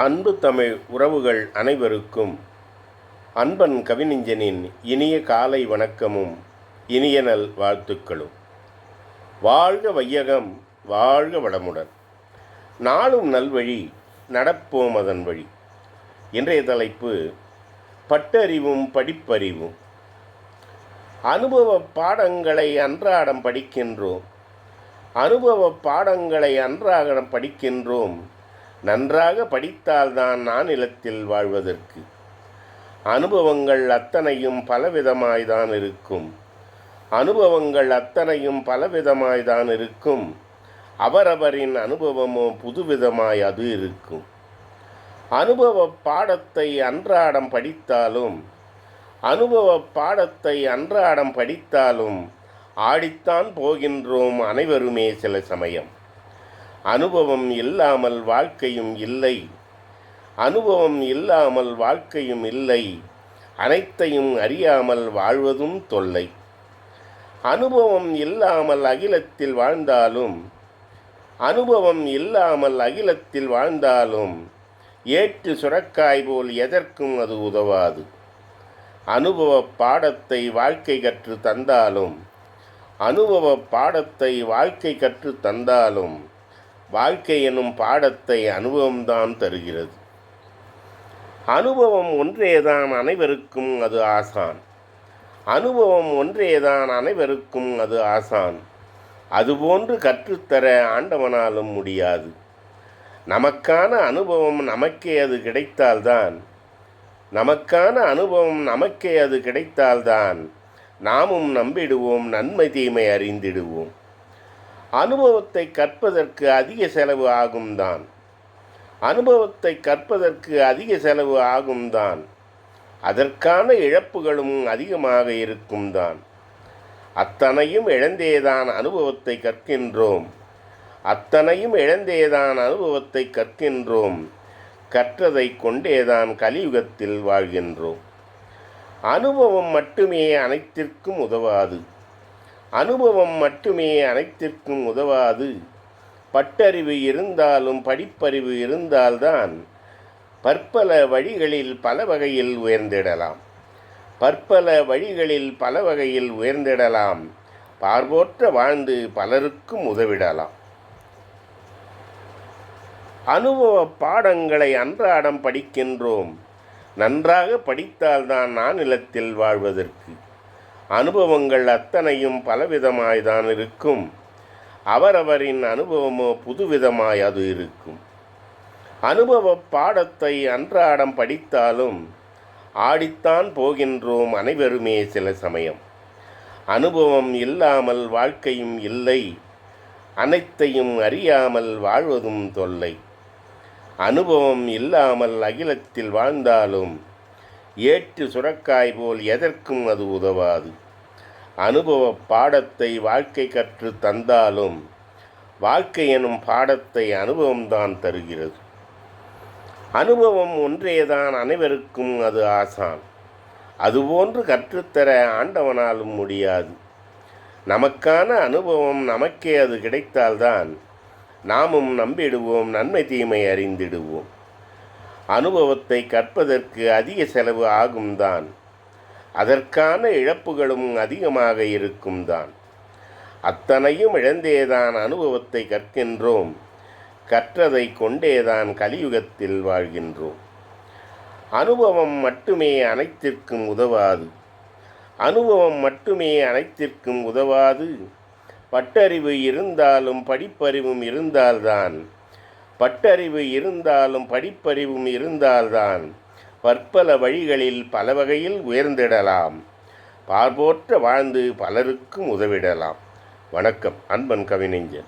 அன்பு தமிழ் உறவுகள் அனைவருக்கும் அன்பன் கவிஞனின் இனிய காலை வணக்கமும் இனிய நல் வாழ்த்துக்களும். வாழ்க வையகம் வாழ்க வளமுடன். நாளும் நல்வழி நடப்போம் அதன் வழி. இன்றைய தலைப்பு பட்டறிவும் படிப்பறிவும். அனுபவ பாடங்களை அன்றாடம் படிக்கின்றோம். அனுபவ பாடங்களை அன்றாடம் படிக்கின்றோம். நன்றாக படித்தால்தான் நானிலத்தில் வாழ்வதற்கு. அனுபவங்கள் அத்தனையும் பலவிதமாய்தான் இருக்கும். அனுபவங்கள் அத்தனையும் பலவிதமாய்தான் இருக்கும். அவரவரின் அனுபவமோ புதுவிதமாய் அது இருக்கும். அனுபவ பாடத்தை அன்றாடம் படித்தாலும் அனுபவ பாடத்தை அன்றாடம் படித்தாலும் ஆடித்தான் போகின்றோம் அனைவருமே சில சமயம். அனுபவம் இல்லாமல் வாழ்க்கையும் இல்லை. அனுபவம் இல்லாமல் வாழ்க்கையும் இல்லை. அனைத்தையும் அறியாமல் வாழ்வதும் தொல்லை. அனுபவம் இல்லாமல் அகிலத்தில் வாழ்ந்தாலும் அனுபவம் இல்லாமல் அகிலத்தில் வாழ்ந்தாலும் ஏற்று சுரக்காய் போல் எதற்கும் அது உதவாது. அனுபவ பாடத்தை வாழ்க்கை கற்று தந்தாலும் அனுபவ பாடத்தை வாழ்க்கை கற்று தந்தாலும் வாழ்க்கை எனும் பாடத்தை அனுபவம்தான் தருகிறது. அனுபவம் ஒன்றேதான் அனைவருக்கும் அது ஆசான். அனுபவம் ஒன்றேதான் அனைவருக்கும் அது ஆசான். அதுபோன்று கற்றுத்தர ஆண்டவனாலும் முடியாது. நமக்கான அனுபவம் நமக்கே அது கிடைத்தால்தான். நமக்கான அனுபவம் நமக்கே அது கிடைத்தால்தான். நாமும் நம்பிடுவோம் நன்மை தீமை அறிந்திடுவோம். அனுபவத்தை கற்பதற்கு அதிக செலவு ஆகும் தான் அனுபவத்தை கற்பதற்கு அதிக செலவு ஆகும் தான் அதற்கான இழப்புகளும் அதிகமாக இருக்கும் தான் அத்தனையும் இழந்தேதான் அனுபவத்தை கற்கின்றோம். அத்தனையும் இழந்தேதான் அனுபவத்தை கற்கின்றோம். கற்றதை கொண்டேதான் கலியுகத்தில் வாழ்கின்றோம். அனுபவம் மட்டுமே அனைத்திற்கும் உதவாது. அனுபவம் மட்டுமே அனைத்திற்கும் உதவாது. பட்டறிவு இருந்தாலும் படிப்பறிவு இருந்தால்தான் பற்பல வழிகளில் பல வகையில் உயர்ந்திடலாம். பற்பல வழிகளில் பல வகையில் உயர்ந்திடலாம். பார்வோற்ற வாழ்ந்து பலருக்கும் உதவிடலாம். அனுபவ பாடங்களை அன்றாடம் படிக்கின்றோம். நன்றாக படித்தால்தான் நானிலத்தில் வாழ்வதற்கு. அனுபவங்கள் அத்தனையும் பலவிதமாய்தான் இருக்கும். அவரவரின் அனுபவமோ புதுவிதமாய் அது இருக்கும். அனுபவ பாடத்தை அன்றாடம் படித்தாலும் ஆடித்தான் போகின்றோம் அனைவருமே சில சமயம். அனுபவம் இல்லாமல் வாழ்க்கையும் இல்லை. அனைத்தையும் அறியாமல் வாழ்வதும் தொல்லை. அனுபவம் இல்லாமல் அகிலத்தில் வாழ்ந்தாலும் ஏற்று சுரக்காய் போல் எதற்கும் அது உதவாது. அனுபவ பாடத்தை வாழ்க்கை கற்று தந்தாலும் வாழ்க்கை எனும் பாடத்தை அனுபவம்தான் தருகிறது. அனுபவம் ஒன்றேதான் அனைவருக்கும் அது ஆசான். அதுபோன்று கற்றுத்தர ஆண்டவனாலும் முடியாது. நமக்கான அனுபவம் நமக்கே அது கிடைத்தால்தான் நாமும் நம்பிடுவோம் நன்மை தீமை அறிந்திடுவோம். அனுபவத்தை கற்பதற்கு அதிக செலவு ஆகும்தான். அதற்கான இழப்புகளும் அதிகமாக இருக்கும்தான். அத்தனையும் இழந்தேதான் அனுபவத்தை கற்கின்றோம். கற்றதை கொண்டேதான் கலியுகத்தில் வாழ்கின்றோம். அனுபவம் மட்டுமே அனைத்திற்கும் உதவாது. அனுபவம் மட்டுமே அனைத்திற்கும் உதவாது. பட்டறிவு இருந்தாலும் படிப்பறிவும் இருந்தால்தான் பட்டறிவு இருந்தாலும் படிப்பறிவும் இருந்தால்தான் பற்பல வழிகளில் பல வகையில் உயர்ந்திடலாம். பார்போற்ற வாழ்ந்து பலருக்கும் உதவிடலாம். வணக்கம் அன்பன் கவிஞன்